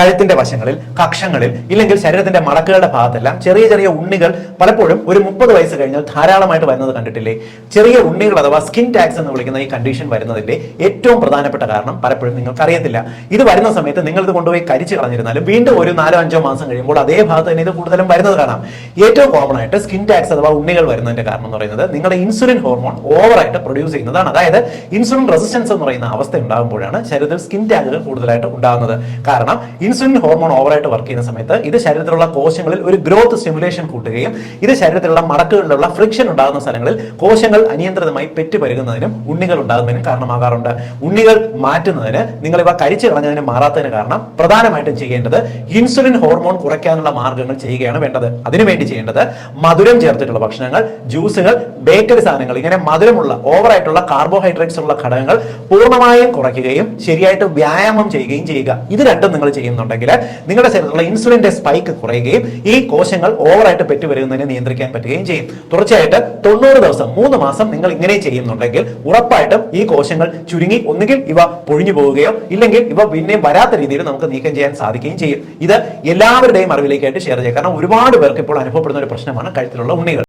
കഴുത്തിന്റെ വശങ്ങളിൽ കക്ഷങ്ങളിൽ ഇല്ലെങ്കിൽ ശരീരത്തിന്റെ മടക്കുകളുടെ ഭാഗത്തെല്ലാം ചെറിയ ചെറിയ ഉണ്ണികൾ പലപ്പോഴും ഒരു മുപ്പത് വയസ്സ് കഴിഞ്ഞാൽ ധാരാളമായിട്ട് വരുന്നത് കണ്ടിട്ടില്ലേ? ചെറിയ ഉണ്ണികൾ അഥവാ സ്കിൻ ടാക്സ് എന്ന് വിളിക്കുന്ന ഈ കണ്ടീഷൻ വരുന്നതിന്റെ ഏറ്റവും പ്രധാനപ്പെട്ട കാരണം പലപ്പോഴും നിങ്ങൾക്ക് അറിയത്തില്ല ഇത് വരുന്ന സമയത്ത് നിങ്ങൾ ഇത് കൊണ്ടുപോയി കരിച്ചു കളഞ്ഞിരുന്നാലും വീണ്ടും ഒരു നാലോ അഞ്ചോ മാസം കഴിയുമ്പോൾ അതേ ഭാഗത്ത് തന്നെ ഇത് കൂടുതലും വരുന്നത് കാണാം. ഏറ്റവും കോമൺ ആയിട്ട് സ്കിൻ ടാക്സ് അഥവാ ഉണ്ണികൾ വരുന്നതിന്റെ കാരണം എന്ന് പറയുന്നത് നിങ്ങളുടെ ഇൻസുലിൻ ഹോർമോൺ ഓവറായിട്ട് പ്രൊഡ്യൂസ് ചെയ്യുന്നതാണ്. അതായത് ഇൻസുലിൻ റെസിസ്റ്റൻസ് എന്ന് പറയുന്ന അവസ്ഥ ഉണ്ടാകുമ്പോഴാണ് ശരീരത്തിൽ സ്കിൻ ടാഗുകൾ കൂടുതലായിട്ട് ഉണ്ടാകുന്നത്. കാരണം ഇൻസുലിൻ ഹോർമോൺ ഓവറായിട്ട് വർക്ക് ചെയ്യുന്ന സമയത്ത് ഇത് ശരീരത്തിലുള്ള കോശങ്ങളിൽ ഒരു ഗ്രോത്ത് സിമുലേഷൻ കൂട്ടുകയും ഇത് ശരീരത്തിലുള്ള മടക്കുകളിലുള്ള ഫ്രിക്ഷൻ ഉണ്ടാകുന്ന സ്ഥലങ്ങളിൽ കോശങ്ങൾ അനിയന്ത്രിതമായി പെറ്റുപെരുകുന്നതിനും ഉണ്ണികൾ ഉണ്ടാകുന്നതിനും കാരണമാകാറുണ്ട്. ഉണ്ണികൾ മാറ്റുന്നതിന് നിങ്ങൾ ഇവ കരിച്ചു കളഞ്ഞതിന് മാറാത്തതിന് കാരണം പ്രധാനമായിട്ടും ചെയ്യേണ്ടത് ഇൻസുലിൻ ഹോർമോൺ കുറയ്ക്കാനുള്ള മാർഗങ്ങൾ ചെയ്യുകയാണ് വേണ്ടത്. അതിനുവേണ്ടി ചെയ്യേണ്ടത് മധുരം ചേർത്തിട്ടുള്ള ഭക്ഷണങ്ങൾ ജ്യൂസുകൾ ബേക്കറി സാധനങ്ങൾ ഇങ്ങനെ മധുരമുള്ള ഓവറായിട്ടുള്ള കാർബോഹൈഡ്രേറ്റ്സ് ഉള്ള ഘടകങ്ങൾ പൂർണമായും കുറയ്ക്കുകയും ശരിയായിട്ട് വ്യായാമം ചെയ്യുകയും ചെയ്യുക. ഇത് രണ്ടും നിങ്ങൾ ചെയ്യുന്നുണ്ടെങ്കിൽ നിങ്ങളുടെ ശരീരത്തിലുള്ള ഇൻസുലിന്റെ സ്പൈക്ക് കുറയുകയും ഈ കോശങ്ങൾ ഓവറായിട്ട് പെറ്റുവരുന്നതിനെ നിയന്ത്രിക്കാൻ പറ്റുകയും ചെയ്യും. തുടർച്ചയായിട്ട് തൊണ്ണൂറ് ദിവസം മൂന്ന് മാസം നിങ്ങൾ ഇങ്ങനെ ചെയ്യുന്നുണ്ടെങ്കിൽ ഉറപ്പായിട്ടും ഈ കോശങ്ങൾ ചുരുങ്ങി ഒന്നുകിൽ ഇവ പൊഴിഞ്ഞു പോവുകയോ ഇല്ലെങ്കിൽ ഇവ പിന്നെ വരാത്ത രീതിയിൽ നമുക്ക് നീക്കം ചെയ്യാൻ സാധിക്കുകയും ചെയ്യും. ഇത് എല്ലാവരുടെയും അറിവിലേക്കായിട്ട് ഷെയർ ചെയ്യുക കാരണം ഒരുപാട് പേർക്ക് ഇപ്പോൾ അനുഭവപ്പെടുന്ന ഒരു പ്രശ്നമാണ് കഴുത്തിലുള്ള ഉണ്ണികൾ.